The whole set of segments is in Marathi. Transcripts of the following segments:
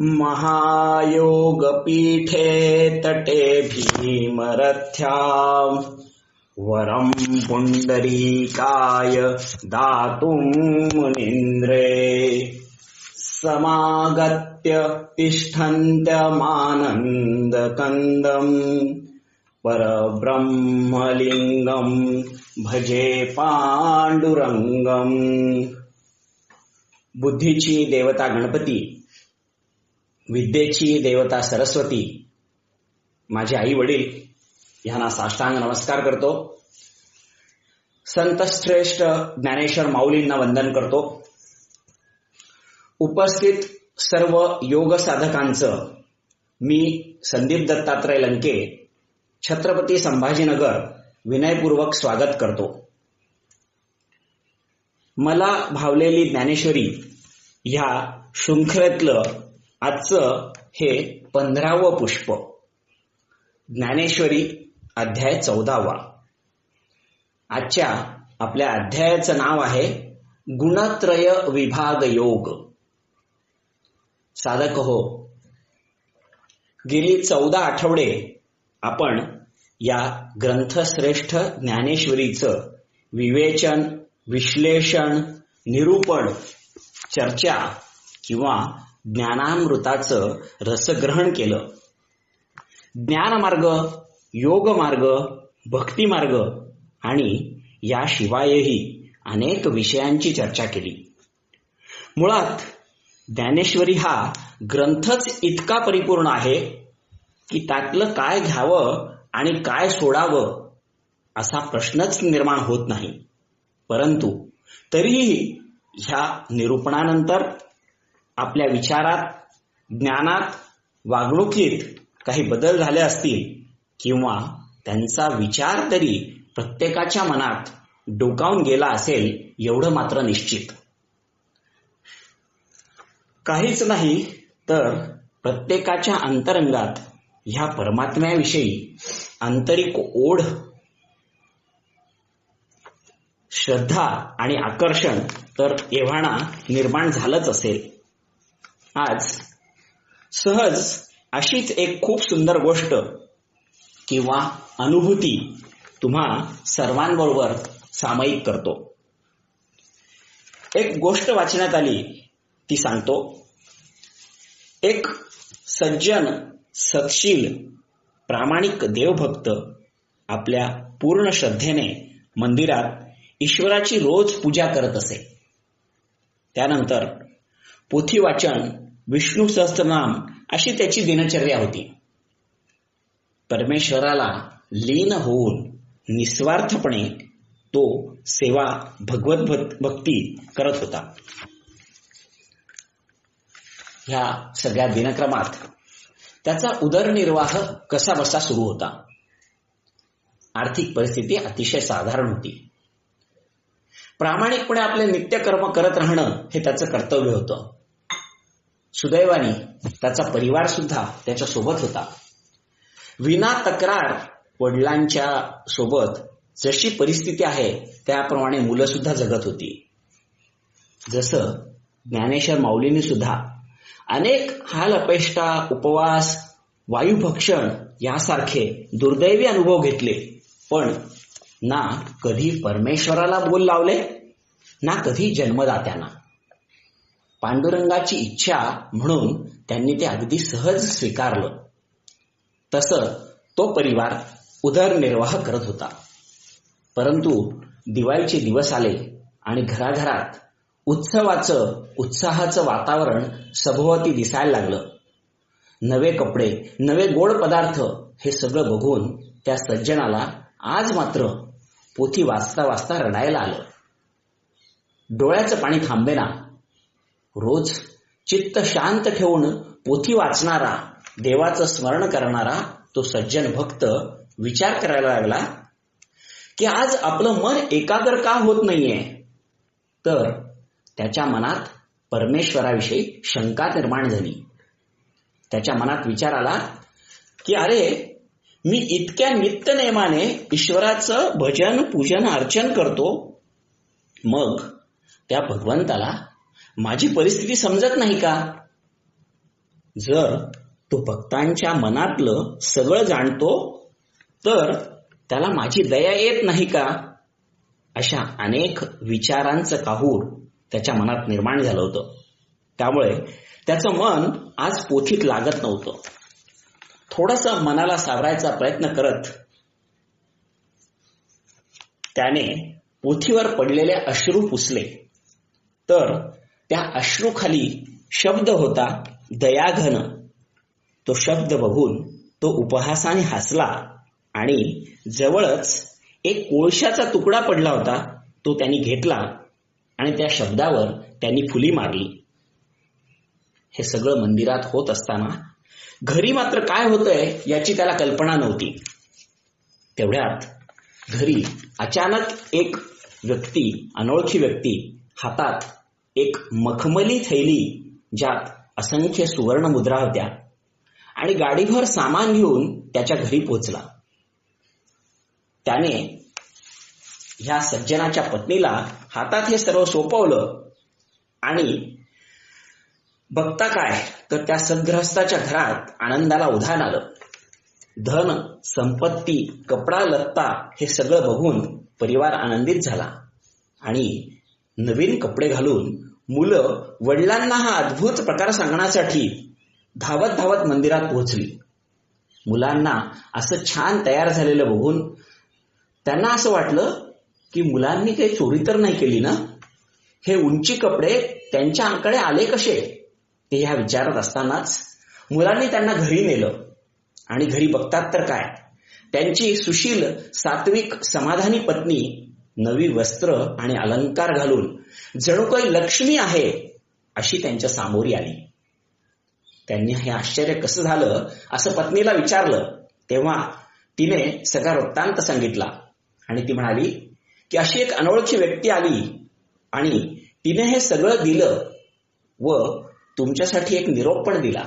महायोगपीठे तटे भीमरथ्या वरं पुण्डरीकाय दातुम् मुनीन्द्रे। समागत्य तिष्ठन्त्यमानन्दकन्दम् परब्रह्मलिङ्गम् भजे पाण्डुरङ्गम्। बुद्धीची देवता गणपती विद्येची देवता सरस्वती माझे आई वडील यांना साष्टांग नमस्कार करतो. संतश्रेष्ठ ज्ञानेश्वर माऊलींना वंदन करतो. उपस्थित सर्व योग साधकांचं मी संदीप दत्तात्रय लंके छत्रपती संभाजीनगर विनयपूर्वक स्वागत करतो. मला भावलेली ज्ञानेश्वरी ह्या शृंखलेतलं आजचं हे पंधरावं पुष्प. ज्ञानेश्वरी अध्याय चौदावा. आजच्या आपल्या अध्यायाचं नाव आहे गुणत्रय विभाग योग. साधक हो गेली चौदा आठवडे आपण या ग्रंथश्रेष्ठ ज्ञानेश्वरीचं विवेचन विश्लेषण निरूपण चर्चा किंवा ज्ञानामृताचं रसग्रहण केलं. ज्ञानमार्ग योगमार्ग भक्तिमार्ग आणि याशिवायही अनेक विषयांची चर्चा केली. मुळात ज्ञानेश्वरी हा ग्रंथच इतका परिपूर्ण आहे की त्यातलं काय घ्यावं आणि काय सोडावं असा प्रश्नच निर्माण होत नाही. परंतु तरीही ह्या निरूपणानंतर आपल्या विचारात ज्ञानात वागणुकीत काही बदल झाले असतील किंवा त्यांचा विचार तरी प्रत्येकाच्या मनात डोकावून गेला असेल एवढं मात्र निश्चित. काहीच नाही तर प्रत्येकाच्या अंतरंगात ह्या परमात्म्याविषयी आंतरिक ओढ श्रद्धा आणि आकर्षण तर एव्हाना निर्माण झालंच असेल. आज सहज अशीच एक खूप सुंदर गोष्ट किंवा अनुभूती तुम्हा सर्वांबरोबर सामायिक करतो. एक गोष्ट वाचण्यात आली ती सांगतो. एक सज्जन सत्शील प्रामाणिक देवभक्त आपल्या पूर्ण श्रद्धेने मंदिरात ईश्वराची रोज पूजा करत असे. त्यानंतर पोथी वाचन विष्णू सहस्त्रनाम अशी त्याची दिनचर्या होती. परमेश्वराला लीन होऊन निस्वार्थपणे तो सेवा भगवत भक्ती करत होता. ह्या सगळ्या दिनक्रमात त्याचा उदरनिर्वाह कसा बसा सुरू होता. आर्थिक परिस्थिती अतिशय साधारण होती. प्रामाणिकपणे आपले नित्यकर्म करत राहणं हे त्याचं कर्तव्य होतं. सुदैवाने त्याचा परिवार सुद्धा त्याच्या सोबत होता. विना तक्रार वडिलांच्या सोबत जशी परिस्थिती आहे त्याप्रमाणे मुलं सुद्धा जगत होती. जसं ज्ञानेश्वर माऊलीने सुद्धा अनेक हाल अपेष्टा उपवास वायुभक्षण यासारखे दुर्दैवी अनुभव घेतले. पण ना कधी परमेश्वराला बोल लावले ना कधी जन्मदात्यांना. पांडुरंगाची इच्छा म्हणून त्यांनी ते अगदी सहज स्वीकारलं. तसं तो परिवार उदरनिर्वाह करत होता. परंतु दिवाळीचे दिवस आले आणि घराघरात उत्सवाचं उत्साहाचं वातावरण सभोवती दिसायला लागलं. नवे कपडे नवे गोड पदार्थ हे सगळं बघून त्या सज्जनाला आज मात्र पोथी वाचता वाचता रडायला आलं. डोळ्याचं पाणी थांबेना रोज चित्त शांत ठेवून पोथी वाचणारा देवाचं स्मरण करणारा तो सज्जन भक्त विचार करायला लागला की आज आपलं मन एकाग्र का होत नाहीये? तर त्याच्या मनात परमेश्वराविषयी शंका निर्माण झाली. त्याच्या मनात विचार आला की अरे मी इतक्या नित्य नेमाने ईश्वराचं भजन पूजन अर्चन करतो. मग त्या भगवंताला माझी परिस्थिती समजत नाही का? जर तो भक्तांच्या मनातलं सगळं जाणतो तर त्याला माझी दया येत नाही का? अशा अनेक विचारांचं काहूर त्याच्या मनात निर्माण झालं होतं. त्यामुळे त्याचं मन आज पोथीत लागत नव्हतं. थोडस मनाला सावरायचा प्रयत्न करत त्याने पोथीवर पडलेले अश्रू पुसले. तर त्या अश्रूखाली शब्द होता दयाघन. तो शब्द बघून तो उपहासाने हसला आणि जवळच एक कोळशाचा तुकडा पडला होता. तो त्यांनी घेतला आणि त्या शब्दावर त्यांनी फुली मारली. हे सगळं मंदिरात होत असताना घरी मात्र काय होतंय याची त्याला कल्पना नव्हती. तेवढ्यात घरी अचानक एक व्यक्ती अनोळखी व्यक्ती हातात एक मखमली थैली ज्यात असंख्य सुवर्ण मुद्रा होत्या. आणि गाडीभर सामान घेऊन त्याच्या घरी पोचला त्याने ह्या सज्जनाच्या पत्नीला हातात हे सर्व सोपवलं आणि बघता काय तर त्या सद्ग्रस्ताच्या घरात आनंदाला उधाण आलं. धन संपत्ती कपडा लत्ता हे सगळं बघून परिवार आनंदित झाला आणि नवीन कपडे घालून मुलं वडिलांना हा अद्भुत प्रकार सांगण्यासाठी धावत धावत मंदिरात पोहोचली. मुलांना असं छान तयार झालेलं बघून त्यांना असं वाटलं की मुलांनी काही चोरी तर नाही केली ना? हे उंची कपडे त्यांच्या अंकडे आले कसे? ते ह्या विचारत असतानाच मुलांनी त्यांना घरी नेलं. आणि घरी बघतात तर काय? त्यांची सुशील सात्विक समाधानी पत्नी नवी वस्त्र आणि अलंकार घालून जणू काही लक्ष्मी आहे अशी त्यांच्या सामोरी आली. त्यांनी हे आश्चर्य कसं झालं असं पत्नीला विचारलं. तेव्हा तिने सगळा वृत्तांत सांगितला आणि ती म्हणाली की अशी एक अनोळखी व्यक्ती आली आणि तिने हे सगळं दिलं व तुमच्यासाठी एक निरोप पण दिला.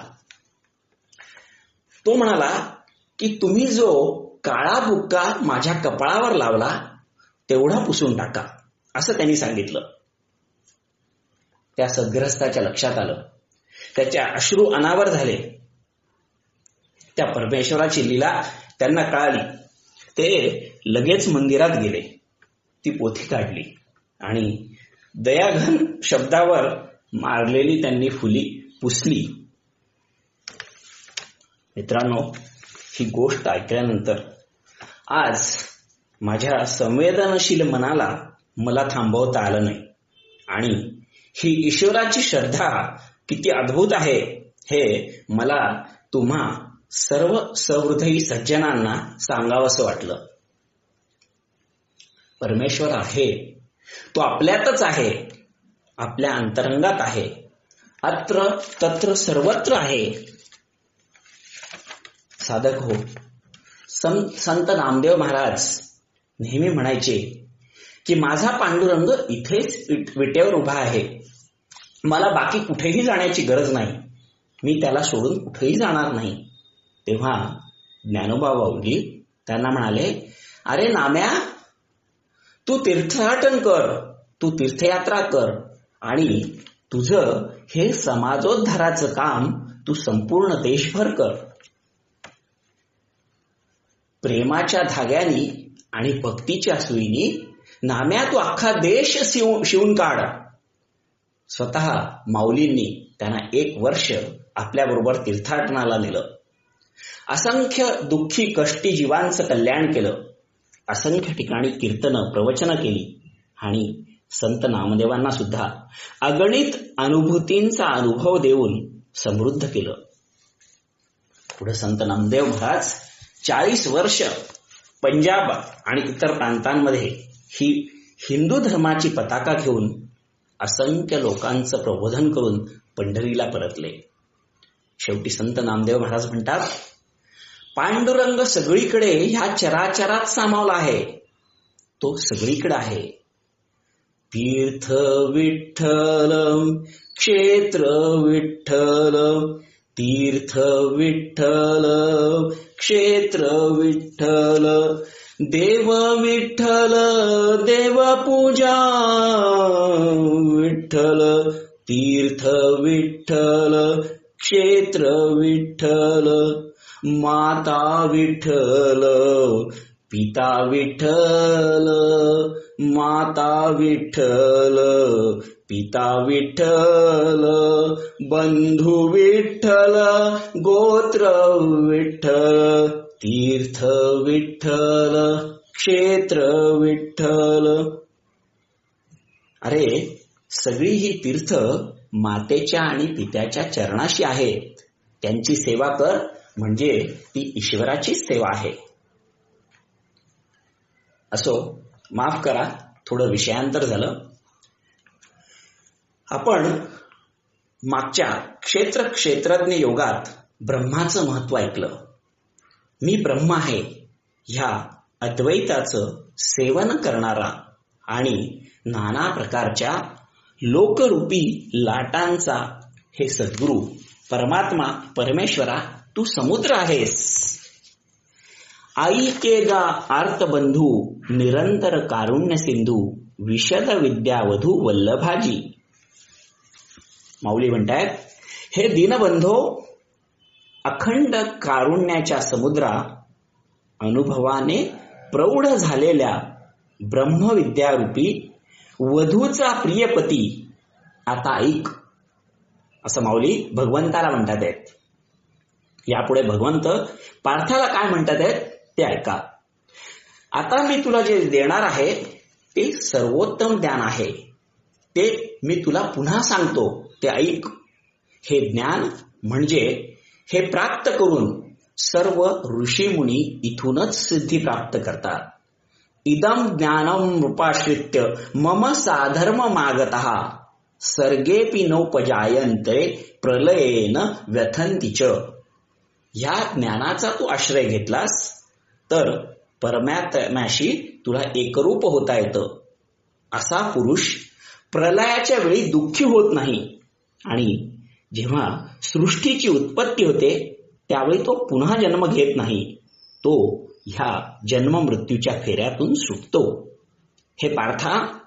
तो म्हणाला की तुम्ही जो काळा बुक्का माझ्या कपाळावर लावला तेवढा पुसून टाका. असं त्यांनी सांगितलं. त्या सद्ग्रस्ताच्या लक्षात आलं. त्याच्या अश्रू अनावर झाले. त्या परमेश्वराची लीला त्यांना कळाली. ते लगेच मंदिरात गेले. ती पोथी काढली आणि दयाघन शब्दावर मारलेली त्यांनी फुली पुसली. मित्रांनो ही गोष्ट ऐकल्यानंतर आज माझ्या संवेदनशील मनाला मला थांबवता आलं नाही. आणि ही ईश्वराची श्रद्धा किती अद्भुत आहे हे मला तुम्हा सर्व सहृदयी सज्जनांना सांगावंसं वाटलं. परमेश्वर आहे. तो आपल्यातच आहे. आपल्या अंतरंगात आहे. अत्र तत्र सर्वत्र आहे. साधक हो संत नामदेव महाराज नेहमी म्हणायचे की माझा पांडुरंग इथेच विटेवर उभा आहे. मला बाकी कुठेही जाण्याची गरज नाही. मी त्याला सोडून कुठेही जाणार नाही. तेव्हा ज्ञानोबा बाऊली त्यांना म्हणाले अरे नाम्या तू तीर्थाटन कर तू तीर्थयात्रा कर आणि तुझं हे समाजोद्धाराचं काम तू संपूर्ण देशभर कर. प्रेमाच्या धाग्यानी आणि भक्तीच्या सुईनी नाम्या तू अख्खा देश शिवून काढ. स्वतः माऊलींनी त्यांना एक वर्ष आपल्याबरोबर तीर्थाटनाला नेलं. असंख्य दुःखी कष्टी जीवांचं कल्याण केलं. असंख्य ठिकाणी कीर्तन प्रवचन केली. आणि संत नामदेवांना सुद्धा अगणित अनुभूतींचा अनुभव देऊन समृद्ध केलं. पुढे संत नामदेव महाराज चाळीस वर्ष पंजाब आणि इतर प्रांतांमध्ये ही हिंदू धर्माची पताका घेऊन असंख्य लोकांचं प्रबोधन करून पंढरीला परतले. शेवटी संत नामदेव महाराज म्हणतात पांडुरंग सगळीकडे ह्या चराचरात सामावला आहे. तो सगळीकडे आहे. तीर्थ विठ्ठल क्षेत्र विठ्ठल तीर्थ विठ्ठल क्षेत्र विठ्ठल देव विठ्ठल देव पूजा विठ्ठल तीर्थ विठ्ठल क्षेत्र विठ्ठल माता विठ्ठल पिता विठ्ठल माता विठ्ठल पिता विठ्ठल बंधू विठ्ठल गोत्र विठ्ठल तीर्थ विठ्ठल क्षेत्र विठ्ठल. अरे सगळी ही तीर्थ मातेच्या आणि पित्याच्या चरणाशी आहेत त्यांची सेवा कर म्हणजे ती ईश्वराचीच सेवा आहे. असो माफ करा थोडं विषयांतर झालं. आपण मागच्या क्षेत्र क्षेत्रज्ञ योगात ब्रह्माचं महत्त्व ऐकलं. मी ब्रह्म आहे ह्या अद्वैताचं सेवन करणारा आणि नाना प्रकारच्या लोकरूपी लाटांचा हे सद्गुरू परमात्मा परमेश्वरा तू समुद्र आहेस. आई के गा निरंतर कारुण्य सिंधू विशद विद्यावधू वल्लभाजी. माऊली म्हणतायत हे दीनबंधो अखंड कारुण्याच्या समुद्रा अनुभवाने प्रौढ झालेल्या ब्रह्मविद्यारूपी वधूचा प्रियपती आता ऐक. असं माऊली भगवंताला म्हणतात आहेत. यापुढे भगवंत पार्थाला काय म्हणतात आहेत ते ऐका. आता मी तुला जे देणार आहे ते सर्वोत्तम ज्ञान आहे. ते मी तुला पुन्हा सांगतो. ते ऐक. हे ज्ञान म्हणजे हे प्राप्त करून सर्व ऋषीमुनी इथूनच सिद्धी प्राप्त करतात. इदम ज्ञानम रूपाश्रित्य मम साधर्म मागत. सर्गेपी नोपजायन्ते प्रलयेन व्यथंतीच ह्या ज्ञानाचा तू आश्रय घेतलास तर परमात्म्याशी तुला एकरूप होता येतं. असा पुरुष प्रलयाच्या वेळी दुःखी होत नाही. आणि जेव्हा सृष्टीची उत्पत्ती होते त्यावेळी तो पुन्हा जन्म घेत नाही. तो ह्या जन्म मृत्यूच्या फेऱ्यातून सुटतो. हे पार्था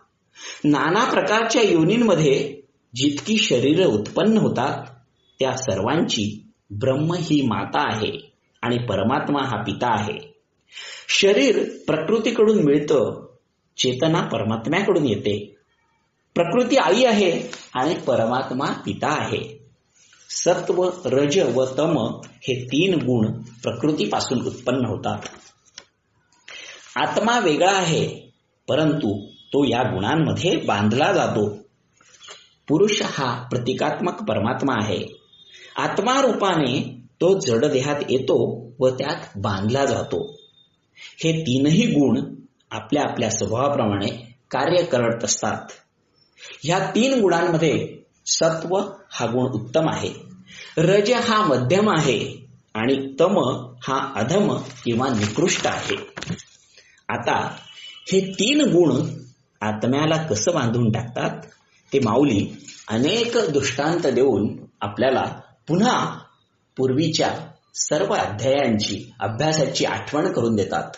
नाना प्रकारच्या योनींमध्ये जितकी शरीर उत्पन्न होतात त्या सर्वांची ब्रह्म ही माता आहे आणि परमात्मा हा पिता आहे. शरीर प्रकृतीकडून मिळतं चेतना परमात्म्याकडून येते. प्रकृती आई आहे आणि परमात्मा पिता आहे. सत्व रज व तम हे तीन गुण प्रकृतीपासून उत्पन्न होतात. आत्मा वेगळा आहे परंतु तो या गुणांमध्ये बांधला जातो. पुरुष हा प्रतिकात्मक परमात्मा आहे. आत्मा रूपाने तो जडदेहात येतो व त्यात बांधला जातो. हे तीनही गुण आपल्या आपल्या स्वभावाप्रमाणे कार्य करत असतात. ह्या तीन गुणांमध्ये सत्व हा गुण उत्तम आहे. रज हा मध्यम आहे आणि तम हा अधम किंवा निकृष्ट आहे. आता हे तीन गुण आत्म्याला कसं बांधून टाकतात? ते माऊली अनेक दृष्टांत देऊन आपल्याला पुन्हा पूर्वीच्या सर्व अध्यायांची अभ्यासाची आठवण करून देतात.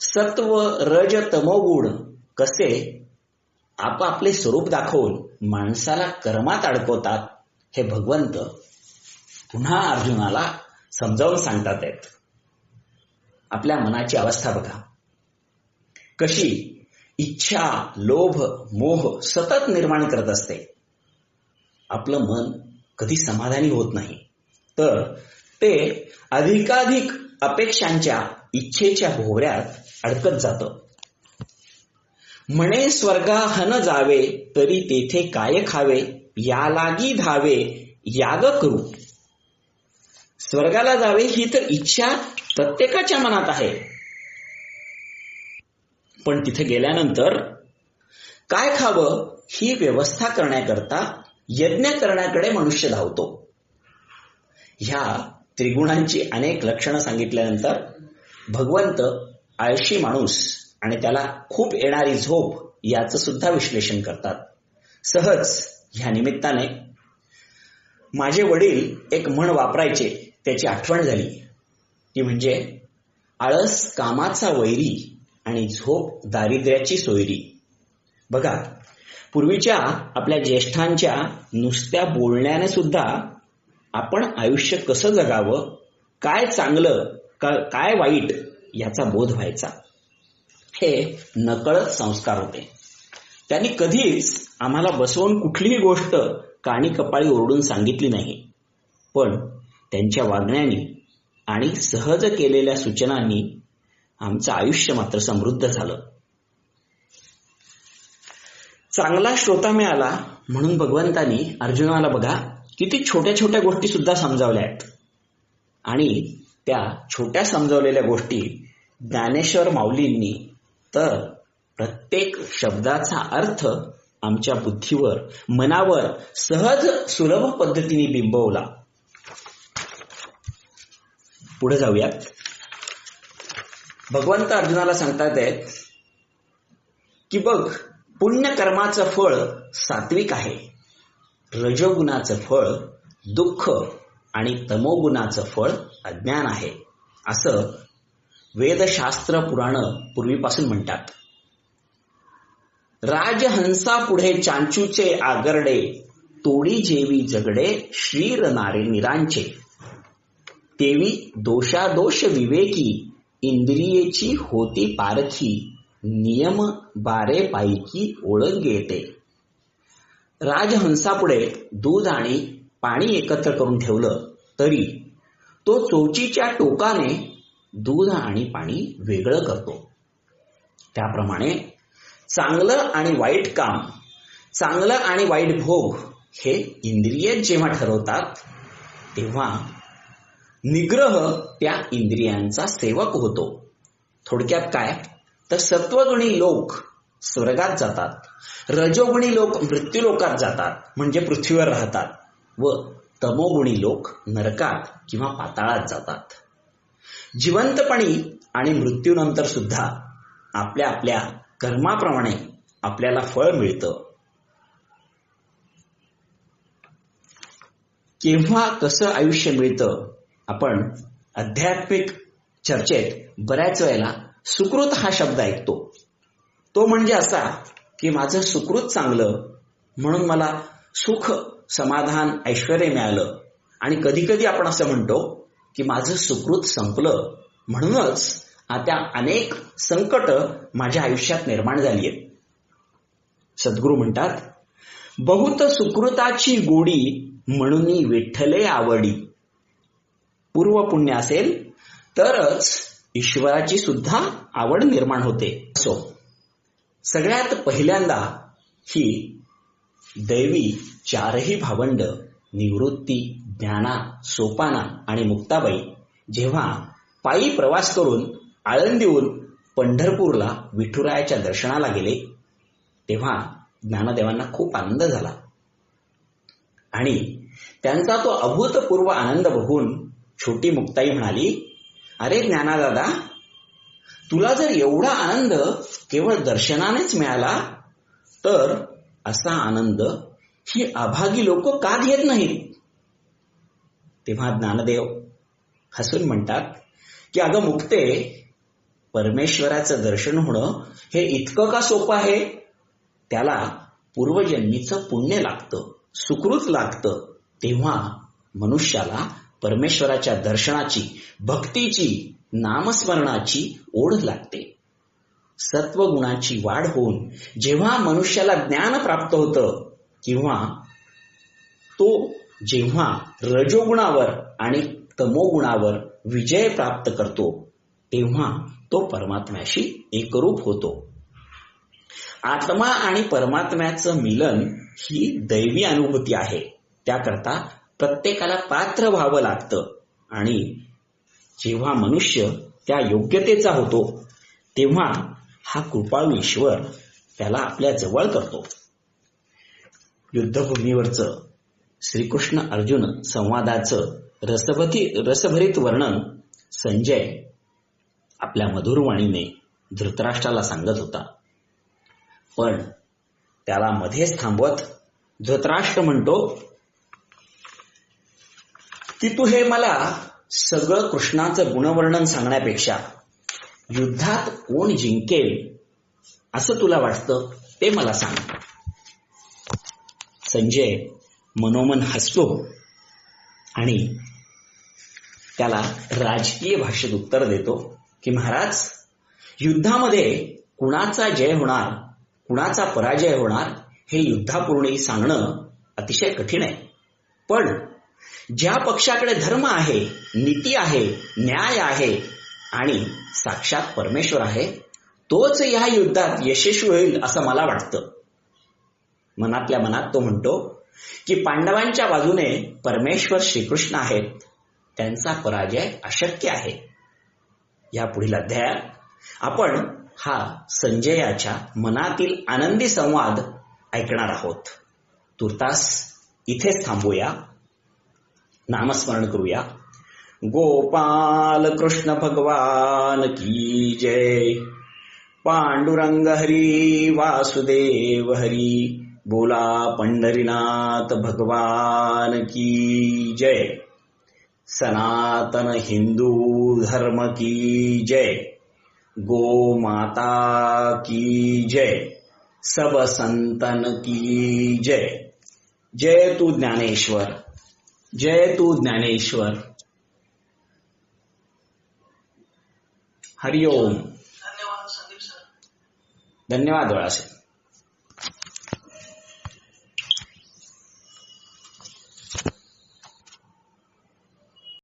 सत्व रज तमोगुण कसे आपापले स्वरूप दाखवून माणसाला कर्मात अडकवतात हे भगवंत पुन्हा अर्जुनाला समजावून सांगतात आहेत. आपल्या मनाची अवस्था बघा. कशी इच्छा लोभ मोह सतत निर्माण करत असते. आपलं मन कधी समाधानी होत नाही. तर ते अधिकाधिक अपेक्षांच्या इच्छेच्या भोवऱ्यात अडकत जातं. म्हणे स्वर्गा हन जावे तरी तेथे काय खावे? यालागी धावे याग करू. स्वर्गाला जावे ही तर इच्छा प्रत्येकाच्या मनात आहे. पण तिथे गेल्यानंतर काय खावं ही व्यवस्था करण्याकरता यज्ञ करण्याकडे मनुष्य धावतो. ह्या त्रिगुणांची अनेक लक्षणं सांगितल्यानंतर भगवंत आळशी माणूस आणि त्याला खूप येणारी झोप याचं सुद्धा विश्लेषण करतात. सहज ह्या निमित्ताने माझे वडील एक म्हण वापरायचे त्याची आठवण झाली. ती म्हणजे आळस कामाचा वैरी आणि झोप दारिद्र्याची सोयरी. बघा पूर्वीच्या आपल्या ज्येष्ठांच्या नुसत्या बोलण्याने सुद्धा आपण आयुष्य कसं जगावं काय चांगलं का काय वाईट याचा बोध व्हायचा. हे नकळत संस्कार होते. त्यांनी कधीच आम्हाला बसवून कुठलीही गोष्ट काणी कपाळी ओरडून सांगितली नाही. पण त्यांच्या वागण्याने आणि सहज केलेल्या सूचनांनी आमचं आयुष्य मात्र समृद्ध झालं. चांगला श्रोता मिळाला म्हणून भगवंतानी अर्जुनाला बघा किती छोट्या छोट्या गोष्टी सुद्धा समजावल्या आहेत. आणि त्या छोट्या समजावलेल्या गोष्टी ज्ञानेश्वर माऊलींनी तर प्रत्येक शब्दाचा अर्थ आमच्या बुद्धीवर मनावर सहज सुलभ पद्धतीने बिंबवला. पुढे जाऊयात. भगवंत अर्जुनाला सांगतात आहेत की बघ पुण्यकर्माचं फळ सात्विक आहे. रजोगुणाचं फळ दुःख आणि तमोगुणाचं फळ अज्ञान आहे. असं वेदशास्त्र पुराण पूर्वीपासून म्हणतात. राजहंसा पुढे चांचूचे आगरडे तोडी जेवी जगडे श्रीर नारे निरांचे. तेवी दोषादोष विवेकी इंद्रियेची होती पारखी नियम बारे पायकी ओळख येते. राजहंसापुढे दूध आणि पाणी एकत्र करून ठेवलं तरी तो चोचीच्या टोकाने दूध आणि पाणी वेगळं करतो. त्याप्रमाणे चांगलं आणि वाईट काम चांगलं आणि वाईट भोग हे इंद्रिय जेव्हा ठरवतात तेव्हा निग्रह त्या इंद्रियांचा सेवक होतो. थोडक्यात काय? तर सत्वगुणी लोक स्वर्गात जातात. रजोगुणी लोक मृत्यूलोकात जातात म्हणजे पृथ्वीवर राहतात. व तमोगुणी लोक नरकात किंवा पाताळात जातात. जिवंतपणी आणि मृत्यूनंतर सुद्धा आपल्या आपल्या कर्माप्रमाणे आपल्याला फळ मिळतं. केव्हा कसं आयुष्य मिळतं आपण आध्यात्मिक चर्चेत बऱ्याच वेळेला सुकृत हा शब्द ऐकतो. तो म्हणजे असा की माझं सुकृत चांगलं म्हणून मला सुख समाधान ऐश्वर मिळालं. आणि कधी कधी आपण असं म्हणतो की माझं सुकृत संपलं म्हणूनच आता अनेक संकट माझ्या आयुष्यात निर्माण झाली आहेत. सद्गुरू म्हणतात बहुत सुकृताची गोडी म्हणून विठ्ठले आवडी. पूर्व पुण्य असेल तरच ईश्वराची सुद्धा आवड निर्माण होते. असो. सगळ्यात पहिल्यांदा ही दैवी चारही भावंड निवृत्ती ज्ञाना सोपाना आणि मुक्ताबाई जेव्हा पायी प्रवास करून आळंदीहून पंढरपूरला विठुरायाच्या दर्शनाला गेले तेव्हा ज्ञानदेवांना खूप आनंद झाला. आणि त्यांचा तो अभूतपूर्व आनंद बघून छोटी मुक्ताई म्हणाली अरे ज्ञानादादा तुला जर एवढा आनंद केवळ दर्शनानेच मिळाला तर असा आनंद ही अभागी लोक का घेत नाहीत? तेव्हा ज्ञानदेव हसून म्हणतात की अगं मुक्ते परमेश्वराचं दर्शन होणं हे इतकं का सोपं आहे? त्याला पूर्वजन्मीचं पुण्य लागतं सुकृत लागतं. तेव्हा मनुष्याला परमेश्वराच्या दर्शनाची भक्तीची नामस्मरणाची ओढ लागते. सत्वगुणाची वाढ होऊन जेव्हा मनुष्याला ज्ञान प्राप्त होतं किंवा तो जेव्हा रजोगुणावर आणि तमोगुणावर विजय प्राप्त करतो तेव्हा तो परमात्म्याशी एकरूप होतो. आत्मा आणि परमात्म्याचं मिलन ही दैवी अनुभूती आहे. त्याकरता प्रत्येकाला पात्र व्हावं लागतं. आणि जेव्हा मनुष्य त्या योग्यतेचा होतो तेव्हा हा कृपाळू ईश्वर त्याला आपल्या जवळ करतो. युद्धभूमीवरचं श्रीकृष्ण अर्जुन संवादाचं रसभती रसभरीत वर्णन संजय आपल्या मधुरवाणीने धृतराष्ट्राला सांगत होता. पण त्याला मध्येच थांबवत धृतराष्ट्र म्हणतो की तू हे मला सगळं कृष्णाचं गुणवर्णन सांगण्यापेक्षा युद्धात कोण जिंकेल असं तुला वाटतं ते मला सांग. संजय मनोमन हसतो आणि त्याला राजकीय भाषेत उत्तर देतो की महाराज युद्धामध्ये कुणाचा जय होणार कुणाचा पराजय होणार हे युद्धापूर्वी सांगणं अतिशय कठीण आहे. पण ज्या पक्षाकडे धर्म आहे नीती आहे न्याय आहे आणि साक्षात परमेश्वर आहे तोच या युद्धात यशस्वी होईल असं मला वाटतं. मनातल्या मनात तो म्हणतो की पांडवांच्या बाजूने परमेश्वर श्रीकृष्ण आहेत त्यांचा पराजय अशक्य आहे. या पुढील अध्यायात आपण हा संजयाच्या मनातील आनंदी संवाद ऐकणार आहोत. तुर्तास इथेच थांबूया. नामस्मरण करूया. गोपाल कृष्ण भगवान की जय. पांडुरंग हरी वासुदेव हरी. बोला पंडरीनाथ भगवान की जय। सनातन हिंदू धर्म की जय। गो माता की जय। सब संतन की जय। जय तू ज्ञानेश्वर। जय तू ज्ञानेश्वर। हरिओम धन्यवाद संदीप सर। धन्यवाद वळासे